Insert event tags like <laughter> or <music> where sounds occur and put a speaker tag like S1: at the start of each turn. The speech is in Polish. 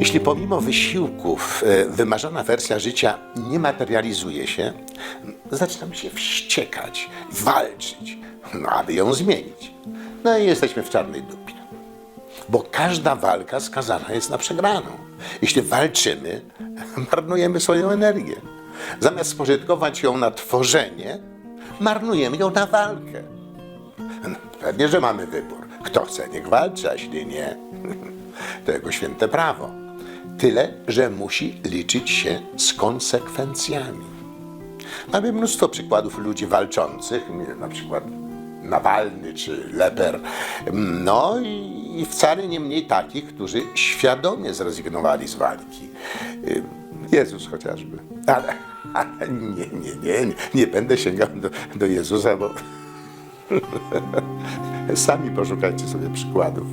S1: Jeśli pomimo wysiłków e, wymarzona wersja życia nie materializuje się, zaczynamy się wściekać, walczyć, no, aby ją zmienić. No i jesteśmy w czarnej dupie. Bo każda walka skazana jest na przegraną. Jeśli walczymy, <laughs> marnujemy swoją energię. Zamiast spożytkować ją na tworzenie, marnujemy ją na walkę. No, pewnie, że mamy wybór. Kto chce, niech walczy, a jeśli nie, <laughs> to jego święte prawo. Tyle, że musi liczyć się z konsekwencjami. Mamy mnóstwo przykładów ludzi walczących, na przykład Nawalny czy Leper. No i, wcale nie mniej takich, którzy świadomie zrezygnowali z walki. Jezus chociażby. Ale, ale nie, nie, nie, nie, nie będę sięgał do, do Jezusa, bo <laughs> sami poszukajcie sobie przykładów.